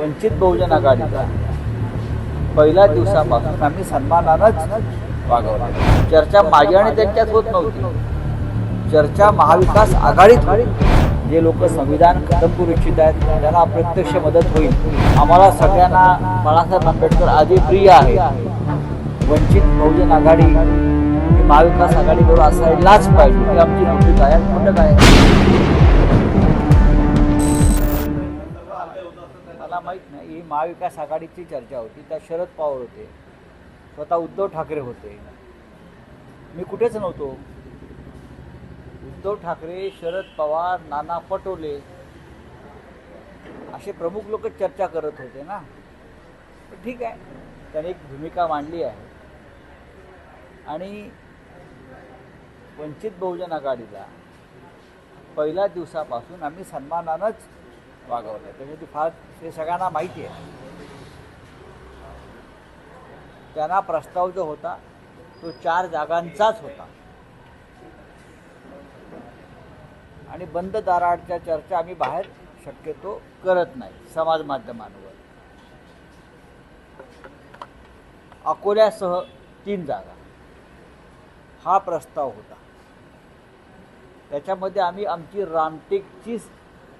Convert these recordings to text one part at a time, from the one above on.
वंचित बहुजन आघाडीचा पहिल्या दिवसापासून आम्ही सन्मानानंच वागवला. चर्चा माझी आणि त्यांच्यात होत नव्हती. चर्चा महाविकास आघाडीत जे लोक संविधान खतम करू इच्छित आहेत त्यांना अप्रत्यक्ष मदत होईल. आम्हाला सगळ्यांना बाळासाहेब आंबेडकर आधी प्रिय आहे वंचित बहुजन आघाडी महाविकास आघाडीवर असायलाच पाहिजे. ही आमची भूमिका आहे कुठं काय मला माहीत नाही. ही महाविकास आघाडीची चर्चा होती. त्या शरद पवार होते. स्वतः उद्धव ठाकरे होते. मी कुठेच नव्हतो. उद्धव ठाकरे शरद पवार नाना पटोले असे प्रमुख लोक चर्चा करत होते ना. ठीक आहे. त्याने एक भूमिका मांडली आहे. आणि वंचित बहुजन आघाडीला पहिल्या दिवसापासून आम्ही सन्मानानंच वागवलं त्यामुळे ती फार ते सगळ्यांना माहिती आहे. त्यांना प्रस्ताव जो होता तो चार जागांचाच होता. आणि बंद दाराडच्या चर्चा आम्ही बाहेर शक्यतो करत नाही समाज माध्यमांवर. अकोल्यासह तीन जागा. हा प्रस्ताव होता. त्याच्यामध्ये आम्ही आमची रामटेकची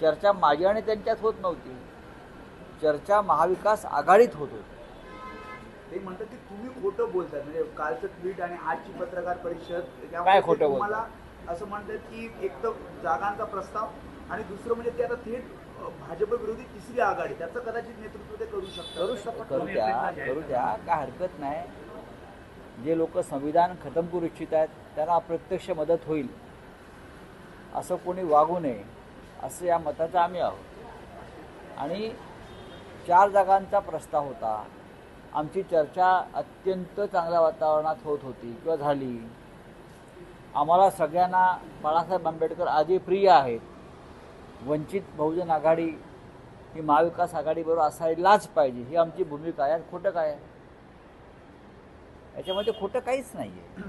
चर्चा माझी आणि त्यांच्यात होत नव्हती. चर्चा महाविकास आघाडीत होत होती. ते म्हणतात की तुम्ही खोटं बोलताय म्हणजे कालचं ट्विट आणि आजची पत्रकार परिषद काय खोटं तुम्हाला असं म्हणतात की एक तर जागांचा प्रस्ताव आणि दुसरं म्हणजे ते आता थेट भाजप विरोधी तिसरी आघाडी. त्याचं कदाचित नेतृत्व ते करू शकतात. करू शक करू द्या करू द्या. काय हरकत नाही. जे लोक संविधान खतम करू इच्छित आहेत त्यांना अप्रत्यक्ष मदत होईल. असं कोणी वागू नये. असं या मताचं आम्ही आहोत. आणि चार जागांचा प्रस्ताव होता. आमची चर्चा अत्यंत चांगल्या वातावरणात होत होती किंवा झाली. आम्हाला सगळ्यांना बाळासाहेब आंबेडकर आधी प्रिय आहेत. वंचित बहुजन आघाडी ही महाविकास आघाडीबरोबर असायलाच पाहिजे. ही आमची भूमिका आहे. यात खोटं काय आहे? याच्यामध्ये खोटं काहीच नाही आहे